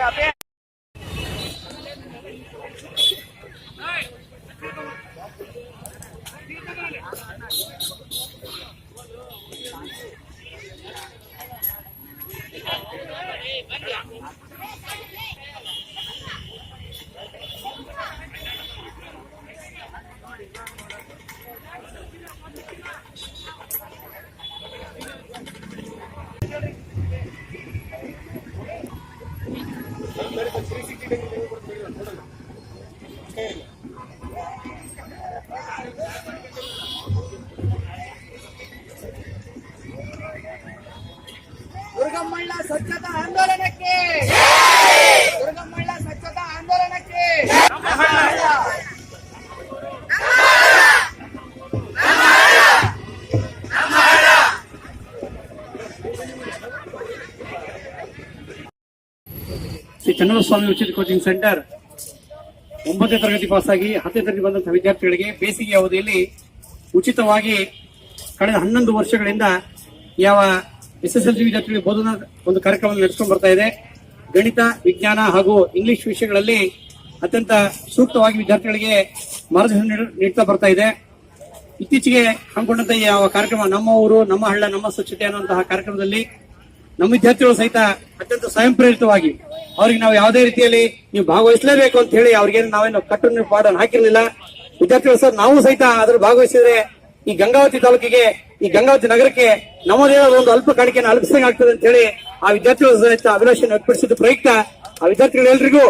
આપે ಶ್ರೀ ಚನ್ನಸ್ವಾಮಿ ಉಚಿತ coaching centre ಒಂಬತ್ತನೇ ತರಗತಿ ಪಾಸಾಗಿ ಹತ್ತನೇ ತರಗತಿ ಬಂದಂತಹ ವಿದ್ಯಾರ್ಥಿಗಳಿಗೆ ಬೇಸಿಗೆ ಅವಧಿಯಲ್ಲಿ ಉಚಿತವಾಗಿ ಕಳೆದ ಹನ್ನೊಂದು ವರ್ಷಗಳಿಂದ ಯಾವ ಎಸ್ ಎಸ್ ವಿದ್ಯಾರ್ಥಿಗಳಿಗೆ ಬೋಧನಾ ಒಂದು ಕಾರ್ಯಕ್ರಮ ನಡೆಸ್ಕೊಂಡು ಬರ್ತಾ ಇದೆ. ಗಣಿತ, ವಿಜ್ಞಾನ ಹಾಗೂ ಇಂಗ್ಲಿಷ್ ವಿಷಯಗಳಲ್ಲಿ ಅತ್ಯಂತ ಸೂಕ್ತವಾಗಿ ವಿದ್ಯಾರ್ಥಿಗಳಿಗೆ ಮಾರ್ಗದರ್ಶನ ನೀಡ- ನೀಡ್ತಾ ಬರ್ತಾ ಇದೆ. ಇತ್ತೀಚೆಗೆ ಹಮ್ಮಿಕೊಂಡಂತಹ ಯಾವ ಕಾರ್ಯಕ್ರಮ ನಮ್ಮ ಊರು, ನಮ್ಮ ಹಳ್ಳ, ನಮ್ಮ ಸ್ವಚ್ಛತೆ ಅನ್ನುವಂತಹ ಕಾರ್ಯಕ್ರಮದಲ್ಲಿ ನಮ್ಮ ವಿದ್ಯಾರ್ಥಿಗಳು ಸಹಿತ ಅತ್ಯಂತ ಸ್ವಯಂ ಪ್ರೇರಿತವಾಗಿ ಅವ್ರಿಗೆ ನಾವು ಯಾವುದೇ ರೀತಿಯಲ್ಲಿ ನೀವು ಭಾಗವಹಿಸಲೇಬೇಕು ಅಂತ ಹೇಳಿ ಅವ್ರಿಗೆ ನಾವೇನು ಕಟ್ಟು ಪಾಡನ್ನು ಹಾಕಿರ್ಲಿಲ್ಲ. ವಿದ್ಯಾರ್ಥಿಗಳು ಸರ್ ನಾವು ಸಹಿತ ಅದ್ರ ಭಾಗವಹಿಸಿದ್ರೆ ಈ ಗಂಗಾವತಿ ತಾಲೂಕಿಗೆ ಈ ಗಂಗಾವತಿ ನಗರಕ್ಕೆ ನಮ್ಮದೇ ಒಂದು ಅಲ್ಪ ಕಾಣಿಕೆಯನ್ನು ಅಲ್ಪಿಸಂಗ್ ಆಗ್ತದೆ ಅಂತ ಹೇಳಿ ಆ ವಿದ್ಯಾರ್ಥಿಗಳ ಸಹಿತ ಅಭಿಲಾಷೆಯನ್ನು ವ್ಯಕ್ತಪಡಿಸಿದ ಪ್ರಯುಕ್ತ. ಆ ವಿದ್ಯಾರ್ಥಿಗಳೆಲ್ಲರಿಗೂ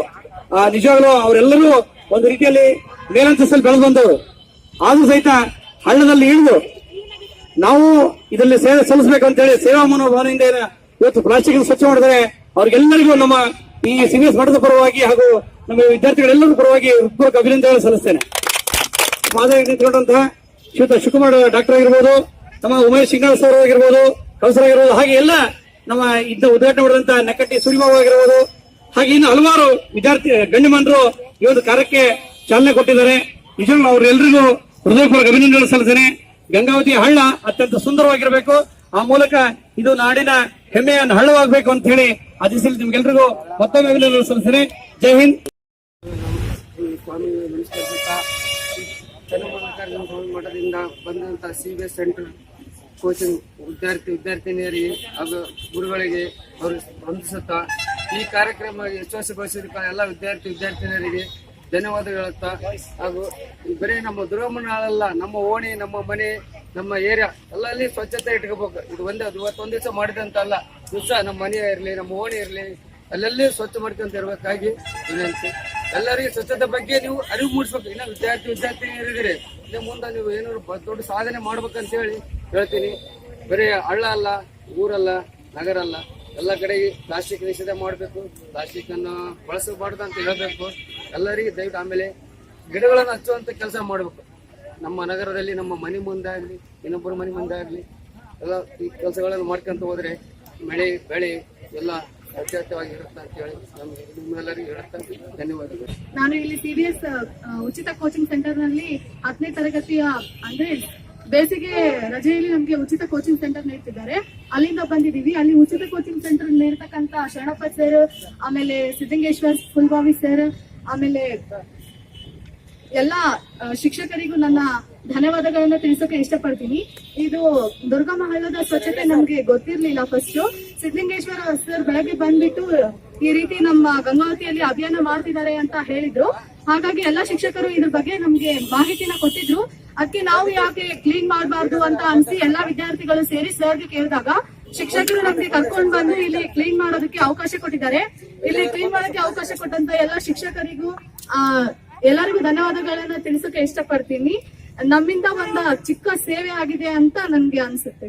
ಆ, ನಿಜವಾಗ್ಲೂ ಅವರೆಲ್ಲರೂ ಒಂದು ರೀತಿಯಲ್ಲಿ ಮೇಲಂತಸ್ತಲ್ಲಿ ಬೆಳೆದು ಬಂದವರು. ಆದ್ರೂ ಸಹಿತ ಹಳ್ಳದಲ್ಲಿ ಇಳಿದು ನಾವು ಇದರಲ್ಲಿ ಸೇವೆ ಸಲ್ಲಿಸಬೇಕು ಅಂತ ಹೇಳಿ ಸೇವಾ ಮನೋಭಾವನೆಯಿಂದ ಇವತ್ತು ಪ್ಲಾಸ್ಟಿಕ್ ಸ್ವಚ್ಛ ಮಾಡಿದರೆ ಅವ್ರಿಗೆಲ್ಲರಿಗೂ ನಮ್ಮ ಈ ಸಿನಿಯರ್ಸ್ ಮಠದ ಪರವಾಗಿ ಹಾಗೂ ನಮ್ಮ ವಿದ್ಯಾರ್ಥಿಗಳೆಲ್ಲರೂ ಪರವಾಗಿ ಹೃತ್ಪೂರ್ವಕ ಅಭಿನಂದನೆಗಳು ಸಲ್ಲಿಸ್ತೇನೆ. ಮಾದರಿ ನಿಂತ್ಕೊಂಡಂತಹ ಶ್ರೀಯುತ ಶಿವಕುಮಾರ್ ಡಾಕ್ಟರ್ ಆಗಿರ್ಬೋದು, ನಮ್ಮ ಉಮೇಶ್ ಸಿಂಗಾಲ್ ಸರ್ ಆಗಿರ್ಬೋದು, ಕೌಸರ್ ಆಗಿರ್ಬೋದು, ಹಾಗೆ ಎಲ್ಲ ನಮ್ಮ ಇದ್ದ ಉದ್ಘಾಟನೆ ಮಾಡಿದಂತಹ ನೆಕ್ಕಟ್ಟಿ ಸೂರ್ಯಬಾಬು ಆಗಿರ್ಬೋದು, ಹಾಗೆ ಇನ್ನು ಹಲವಾರು ವಿದ್ಯಾರ್ಥಿ ಗಣ್ಯಮಾನರು ಈ ಒಂದು ಕಾರ್ಯಕ್ಕೆ ಚಾಲನೆ ಕೊಟ್ಟಿದ್ದಾರೆ. ನಿಜವಾಗ್ಲೂ ಅವರೆಲ್ಲರಿಗೂ ಹೃದಯಪೂರ್ವಕ ಅಭಿನಂದನೆ ಸಲ್ಲಿಸ್ತೇನೆ. ಗಂಗಾವತಿ ಹಳ್ಳ ಅತ್ಯಂತ ಸುಂದರವಾಗಿರಬೇಕು. ಆ ಮೂಲಕ ಇದು ನಾಡಿನ ಹೆಮ್ಮೆಯ ಹಳ್ಳವಾಗಬೇಕು ಅಂತ ಹೇಳಿ ಆ ದಿಸೆಯಲ್ಲಿ ನಿಮ್ಗೆಲ್ರಿಗೂ. ಮತ್ತೊಮ್ಮೆ ಅಭಿನಂದನೆ ಸಲ್ಲಿಸ್ತೇನೆ. ಜೈ ಹಿಂದ್. ಸ್ವಾಮಿ ಮಠದಿಂದ ಬಂದಂತ ಸಿ ಸೆಂಟರ್ ಕೋಚಿಂಗ್ ವಿದ್ಯಾರ್ಥಿ ವಿದ್ಯಾರ್ಥಿನಿಯರಿಗೆ ಹಾಗೂ ಗುರುಗಳಿಗೆ ಅವರು ವಂದಿಸುತ್ತಾ ಈ ಕಾರ್ಯಕ್ರಮ ಯಶಸ್ವಿಗೊಳಿಸಿದ ಎಲ್ಲ ವಿದ್ಯಾರ್ಥಿ ವಿದ್ಯಾರ್ಥಿನಿಯರಿಗೆ ಧನ್ಯವಾದ ಹಾಗೂ ಬರೀ ನಮ್ಮ ದುರ್ಗಮ್ಮನಾಳಲ್ಲ ನಮ್ಮ ಓಣಿ ನಮ್ಮ ಮನೆ ನಮ್ಮ ಏರಿಯಾ ಅಲ್ಲಲ್ಲಿ ಸ್ವಚ್ಛತೆ ಇಟ್ಕೋಬೇಕು. ಇದು ಒಂದೇ, ಅದು ಇವತ್ತೊಂದ್ ದಿವಸ ಮಾಡಿದಂತಲ್ಲ ದಿವಸ ನಮ್ಮ ಮನೆ ಇರಲಿ, ನಮ್ಮ ಓಣಿ ಇರಲಿ, ಅಲ್ಲೆಲ್ಲಿ ಸ್ವಚ್ಛ ಮಾಡ್ಕೊಂತ ಇರಬೇಕಾಗಿ ವಿನಂತಿ. ಎಲ್ಲರಿಗೆ ಸ್ವಚ್ಛತೆ ಬಗ್ಗೆ ನೀವು ಅರಿವು ಮೂಡಿಸ್ಬೇಕು. ಇನ್ನ ವಿದ್ಯಾರ್ಥಿ ವಿದ್ಯಾರ್ಥಿನಿಯರಿದ್ದೀರಿ ಇನ್ನು ಮುಂದೆ ನೀವು ಏನಾದ್ರು ದೊಡ್ಡ ಸಾಧನೆ ಮಾಡ್ಬೇಕಂತ ಹೇಳಿ ಹೇಳ್ತೀನಿ. ಬರೀ ಹಳ್ಳ ಅಲ್ಲ, ಊರಲ್ಲ, ನಗರ ಅಲ್ಲ. ಎಲ್ಲ ಕಡೆಗೆ ಪ್ಲಾಸ್ಟಿಕ್ ನಿಷೇಧ ಮಾಡಬೇಕು. ಪ್ಲಾಸ್ಟಿಕ್ ಅನ್ನು ಬಳಸಬಾರ್ದು ಅಂತ ಹೇಳ್ಬೇಕು. ಎಲ್ಲರಿಗೆ ದಯವಿಟ್ಟು ಆಮೇಲೆ ಗಿಡಗಳನ್ನು ಹಚ್ಚುವಂತ ಕೆಲಸ ಮಾಡಬೇಕು. ನಮ್ಮ ನಗರದಲ್ಲಿ, ನಮ್ಮ ಮನೆ ಮುಂದೆ ಆಗಲಿ ಇನ್ನೊಬ್ಬರ ಮನೆ ಮುಂದೆ ಆಗಲಿ ಎಲ್ಲ ಈ ಕೆಲಸಗಳನ್ನು ಮಾಡ್ಕೊಂತ ಹೋದ್ರೆ ಮಳೆ, ಬೆಳೆ ಎಲ್ಲ ಅತ್ಯರ್ಥವಾಗಿರುತ್ತೆ ಅಂತ ಹೇಳಿ ನಮಗೆ ನಿಮ್ಮೆಲ್ಲರಿಗೂ ಹೇಳುತ್ತೆ ಧನ್ಯವಾದಗಳು. ನಾನು ಇಲ್ಲಿ ಸಿಬಿಎಸ್ ಉಚಿತ ಕೋಚಿಂಗ್ ಸೆಂಟರ್ನಲ್ಲಿ ಹತ್ತನೇ ತರಗತಿಯ, ಅಂದ್ರೆ ಬೇಸಿಗೆ ರಜೆಯಲ್ಲಿ ನಮ್ಗೆ ಉಚಿತ ಕೋಚಿಂಗ್ ಸೆಂಟರ್ ನೀಡ್ತಿದ್ದಾರೆ. ಅಲ್ಲಿಂದ ಬಂದಿದೀವಿ ಅಲ್ಲಿ ಉಚಿತ ಕೋಚಿಂಗ್ ಸೆಂಟರ್ ನೀಡ್ತಕ್ಕಂತ ಶರಣಪ್ಪ ಸರ್ ಆಮೇಲೆ ಸಿದ್ದಂಗೇಶ್ವರ್ ಫುಲ್ಬಾವಿ ಸರ್ ಆಮೇಲೆ ಎಲ್ಲ ಶಿಕ್ಷಕರಿಗೂ ನನ್ನ ಧನ್ಯವಾದಗಳನ್ನ ತಿಳಿಸೋಕೆ ಇಷ್ಟಪಡ್ತೀನಿ. ಇದು ದುರ್ಗಾ ಹಳ್ಳದ ಸ್ವಚ್ಛತೆ ನಮ್ಗೆ ಗೊತ್ತಿರ್ಲಿಲ್ಲ ಫಸ್ಟ್ ಸಿದ್ಧಲಿಂಗೇಶ್ವರ ಸರ್ ಬೆಳಗ್ಗೆ ಬಂದ್ಬಿಟ್ಟು ಈ ರೀತಿ ನಮ್ಮ ಗಂಗಾವತಿಯಲ್ಲಿ ಅಭಿಯಾನ ಮಾಡ್ತಿದ್ದಾರೆ ಅಂತ ಹೇಳಿದ್ರು. ಹಾಗಾಗಿ ಎಲ್ಲಾ ಶಿಕ್ಷಕರು ಇದ್ರ ಬಗ್ಗೆ ನಮ್ಗೆ ಮಾಹಿತಿನ ಕೊಟ್ಟಿದ್ರು. ಅದಕ್ಕೆ ನಾವು ಯಾಕೆ ಕ್ಲೀನ್ ಮಾಡಬಾರ್ದು ಅಂತ ಅನ್ಸಿ ಎಲ್ಲಾ ವಿದ್ಯಾರ್ಥಿಗಳು ಸೇರಿ ಸರ್ಗೆ ಕೇಳಿದಾಗ ಶಿಕ್ಷಕರು ನಮ್ಗೆ ಕರ್ಕೊಂಡ್ ಬಂದು ಇಲ್ಲಿ ಕ್ಲೀನ್ ಮಾಡೋದಕ್ಕೆ ಅವಕಾಶ ಕೊಟ್ಟಿದ್ದಾರೆ. ಇಲ್ಲಿ ಕ್ಲೀನ್ ಮಾಡೋಕೆ ಅವಕಾಶ ಕೊಟ್ಟಂತ ಎಲ್ಲಾ ಶಿಕ್ಷಕರಿಗೂ, ಆ ಎಲ್ಲರಿಗೂ ಧನ್ಯವಾದಗಳನ್ನ ತಿಳಿಸೋಕೆ ಇಷ್ಟಪಡ್ತೀನಿ. ನಮ್ಮಿಂದ ಒಂದ ಚಿಕ್ಕ ಸೇವೆ ಆಗಿದೆ ಅಂತ ನನ್ಗೆ ಅನ್ಸುತ್ತೆ.